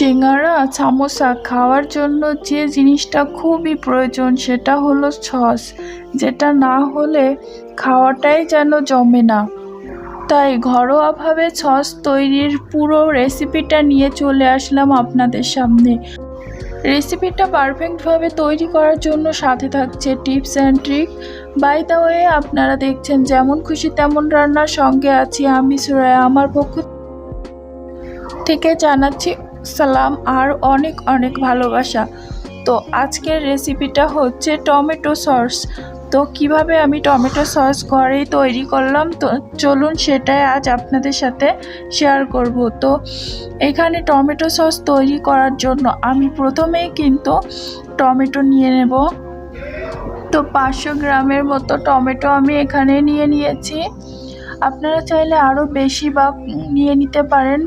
সিঙ্গারা, সামোসা খাওয়ার জন্য যে জিনিসটা খুবই প্রয়োজন সেটা হলো সস, যেটা না হলে খাওয়াটাই যেন জমে না। তাই ঘরোয়াভাবে সস তৈরির পুরো রেসিপিটা নিয়ে চলে আসলাম আপনাদের সামনে। রেসিপিটা পারফেক্টভাবে তৈরি করার জন্য সাথে থাকছে tips and trick. By the way, আপনারা দেখছেন যেমন খুশি তেমন রান্নার সঙ্গে আছি আমি সুরায়া আমার পক্ষ থেকে জানাচ্ছি সালাম আর অনেক অনেক ভালোবাসা। তো আজকের রেসিপিটা হচ্ছে টমেটো সস। তো কীভাবে আমি টমেটো সস ঘরেই তৈরি করলাম? তো চলুন সেটাই আজ আপনাদের সাথে শেয়ার করব। তো এখানে টমেটো সস তৈরি করার জন্য আমি প্রথমেই কিন্তু টমেটো নিয়ে নেব। তো পাঁচশো গ্রামের মতো টমেটো আমি এখানে নিয়ে নিয়েছি। আপনারা চাইলে আরও বেশি বা নিয়ে নিতে পারেন।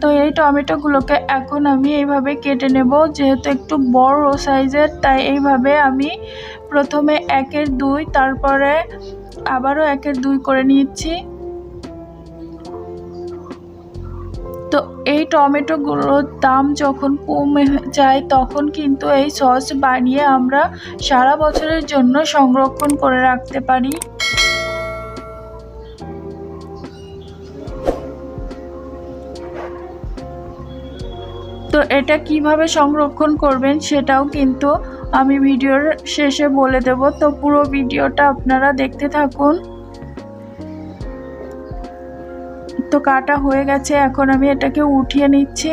তো এই টমেটোগুলোকে এখন আমি এইভাবে কেটে নেব। যেহেতু একটু বড় সাইজের, তাই এইভাবে আমি প্রথমে একের দুই, তারপরে আবারও একের দুই করে নিচ্ছি। তো এই টমেটোগুলোর দাম যখন কমে যায়, তখন কিন্তু এই সস বানিয়ে আমরা সারা বছরের জন্য সংরক্ষণ করে রাখতে পারি। তো এটা কীভাবে সংরক্ষণ করবেন সেটাও কিন্তু আমি ভিডিওর শেষে বলে দেব। তো পুরো ভিডিওটা আপনারা দেখতে থাকুন। তো কাটা হয়ে গেছে, এখন আমি এটাকে উঠিয়ে নিচ্ছি।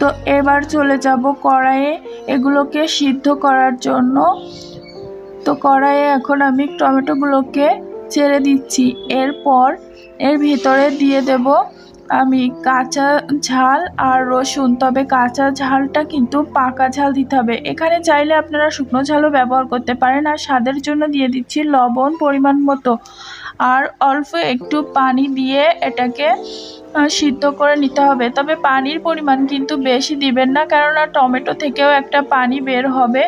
তো এবার চলে যাব কড়াইয়ে, এগুলোকে সিদ্ধ করার জন্য। তো কড়াইয়ে এখন আমি টমেটোগুলোকে ছেড়ে দিচ্ছি। এরপর এর ভিতরে দিয়ে দেব আমি কাঁচা ঝাল আর রসুন, তবে কাঁচা ঝালটা কিন্তু পাকা ঝাল দিতে হবে। এখানে চাইলে আপনারা শুকনো ঝালও ব্যবহার করতে পারেন আর স্বাদের জন্য দিয়ে দিচ্ছি লবণ পরিমাণ মতো। আর অল্প একটু পানি দিয়ে এটাকে সিদ্ধ করে নিতে হবে। তবে পানির পরিমাণ কিন্তু বেশি দিবেন না, কেননা টমেটো থেকেও একটা পানি বের হবে।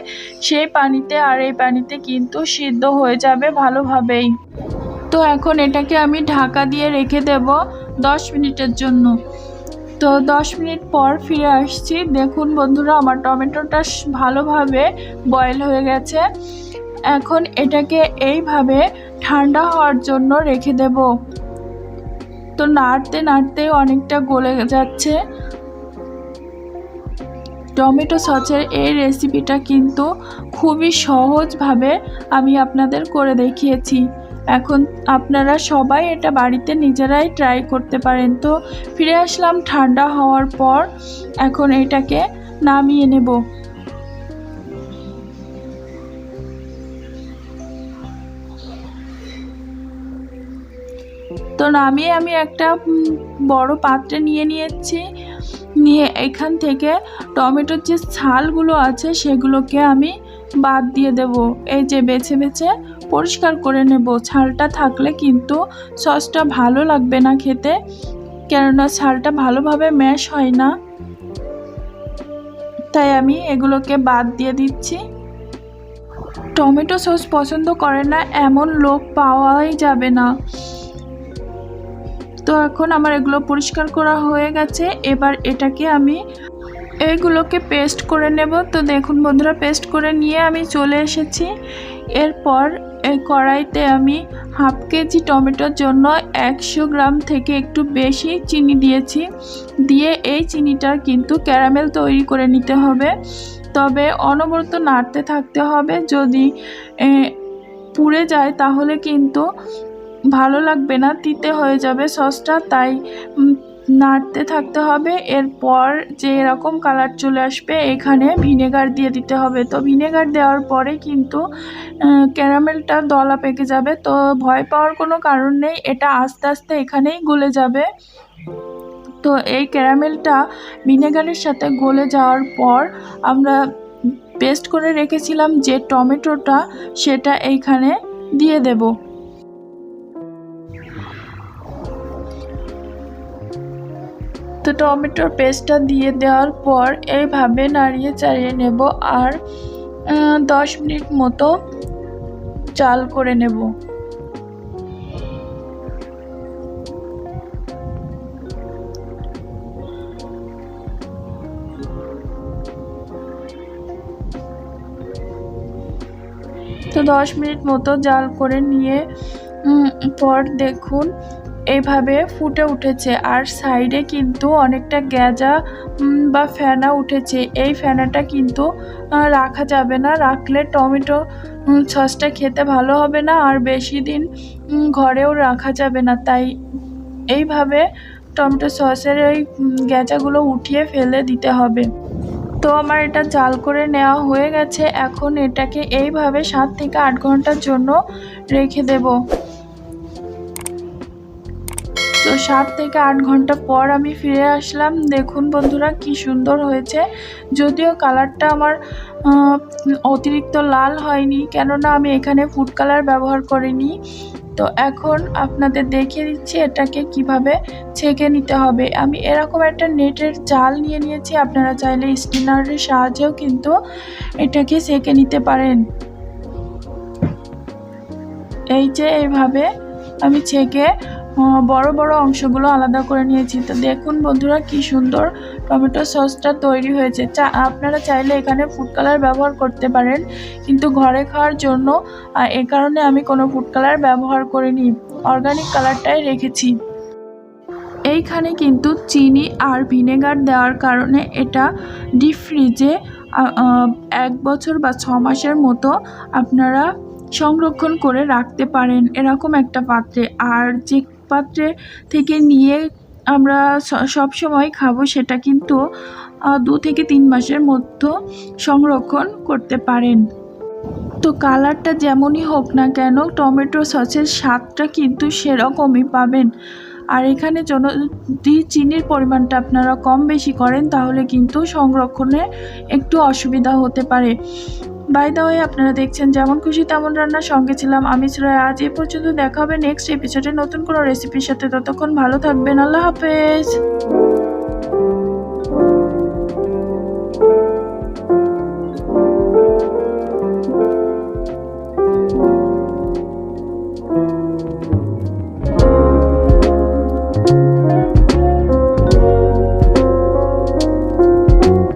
সেই পানিতে আর এই পানিতে কিন্তু সিদ্ধ হয়ে যাবে ভালোভাবেই। তো এখন এটাকে আমি ঢাকা দিয়ে রেখে দেব দশ মিনিটের জন্য। তো দশ মিনিট পর ফিরে আসছি। দেখুন বন্ধুরা, আমার টমেটোটা ভালোভাবে বয়েল হয়ে গেছে। এখন এটাকে এইভাবে ঠান্ডা হওয়ার জন্য রেখে দেব। তো নাড়তে নাড়তে অনেকটা গলে যাচ্ছে। টমেটো সসের এই রেসিপিটা কিন্তু খুবই সহজভাবে আমি আপনাদের করে দেখিয়েছি। এখন আপনারা সবাই এটা বাড়িতে নিজেরাই ট্রাই করতে পারেন। তো ফিরে আসলাম ঠান্ডা হওয়ার পর, এখন এটাকে নামিয়ে নেব। তো নামিয়ে আমি একটা বড় পাত্রে নিয়ে নিয়েছি। নিয়ে এখান থেকে টমেটোর যে ছালগুলো আছে সেগুলোকে আমি বাদ দিয়ে দেব। এই যে বেছে বেছে পরিষ্কার করে নেব। ছালটা থাকলে কিন্তু সসটা ভালো লাগবে না খেতে, কেননা ছালটা ভালোভাবে ম্যাশ হয় না। তাই আমি এগুলোকে বাদ দিয়ে দিচ্ছি। টমেটো সস পছন্দ করে না, এমন লোক পাওয়াই যাবে না। তো এখন আমার এগুলো পরিষ্কার করা হয়ে গেছে। এবার এটাকে আমি এইগুলোকে পেস্ট করে নেব। তো দেখুন বন্ধুরা, পেস্ট করে নিয়ে আমি চলে এসেছি। এরপর কড়াইতে আমি হাফ কেজি টমেটোর জন্য একশো গ্রাম থেকে একটু বেশি চিনি দিয়েছি। দিয়ে এই চিনিটার কিন্তু ক্যারামেল তৈরি করে নিতে হবে। তবে অনবরত নাড়তে থাকতে হবে। যদি পুড়ে যায় তাহলে কিন্তু ভালো লাগবে না, তিতে হয়ে যাবে সসটা। তাই নাড়তে থাকতে হবে। এরপর যে এরকম কালার চলে আসবে, এখানে ভিনেগার দিয়ে দিতে হবে। তো ভিনেগার দেওয়ার পরে কিন্তু ক্যারামেলটা দলা পেকে যাবে। তো ভয় পাওয়ার কোনো কারণ নেই। এটা আস্তে আস্তে এখানেই গলে যাবে। তো এই ক্যারামেলটা ভিনেগারের সাথে গলে যাওয়ার পর আমরা পেস্ট করে রেখেছিলাম যে টমেটোটা, সেটা এইখানে দিয়ে দেবো। তো টমেটোর পেস্টটা দিয়ে দেওয়ার পর এইভাবে নাড়িয়ে চাড়িয়ে নেব আর দশ মিনিট মতো চাল করে নেব। তো দশ মিনিট মতো জাল করে নিয়ে পর দেখুন এইভাবে ফুটে উঠেছে। আর সাইডে কিন্তু অনেকটা গ্যাজা বা ফেনা উঠেছে। এই ফেনাটা কিন্তু রাখা যাবে না। রাখলে টমেটো সসটা খেতে ভালো হবে না। আর বেশি দিন ঘরেও রাখা যাবে না। তাই এইভাবে টমেটো সসের উম, গ্যাজাগুলো উঠিয়ে ফেলে দিতে হবে। তো আমার এটা জাল করে নেওয়া হয়ে গেছে। এখন এটাকে এইভাবে সাত থেকে আট ঘণ্টার জন্য রেখে দেব। তো সাত থেকে আট ঘণ্টা পর আমি ফিরে আসলাম। দেখুন বন্ধুরা, কি সুন্দর হয়েছে। যদিও কালারটা আমার অতিরিক্ত লাল হয়নি, কেননা আমি এখানে ফুড কালার ব্যবহার করিনি। তো এখন আপনাদের দেখিয়ে দিচ্ছি এটাকে কীভাবে ছেঁকে নিতে হবে। আমি এরকম একটা নেটের জাল নিয়ে নিয়েছি, আপনারা চাইলে স্টিনারের সাহায্যেও কিন্তু এটাকে ছেঁকে নিতে পারেন। এই যে এইভাবে আমি ছেঁকে বড় বড় অংশগুলো আলাদা করে নিয়েছি। তো দেখুন বন্ধুরা, কি সুন্দর টমেটো সসটা তৈরি হয়েছে। চা, আপনারা চাইলে এখানে ফুড কালার ব্যবহার করতে পারেন, কিন্তু ঘরে খাওয়ার জন্য এ কারণে আমি কোনো ফুড কালার ব্যবহার করিনি। অর্গানিক কালারটাই রেখেছি। এইখানে কিন্তু চিনি আর ভিনেগার দেওয়ার কারণে এটা ডিপ ফ্রিজে এক বছর বা ছ মাসের মতো আপনারা সংরক্ষণ করে রাখতে পারেন, এরকম একটা পাত্রে। আর যে পাত্রে থেকে নিয়ে আমরা সব সময় খাব সেটা কিন্তু দু থেকে তিন মাসের মধ্যে সংরক্ষণ করতে পারেন। তো কালারটা যেমনই হোক না কেন, টমেটো সসের স্বাদটা কিন্তু সেরকমই পাবেন। আর এখানে যদি চিনির পরিমাণটা আপনারা কম বেশি করেন, তাহলে কিন্তু সংরক্ষণে একটু অসুবিধা হতে পারে। বাই দা ওয়ে আপনারা দেখছেন যেমন খুশি তেমন রান্নার সঙ্গে ছিলাম। আমি শ্রেয়া আজ এ পর্যন্ত দেখা হবে নেক্সট এপিসোডে নতুন কোনো রেসিপির সাথে। ততক্ষণ ভালো থাকবেন। আল্লাহ হাফেজ।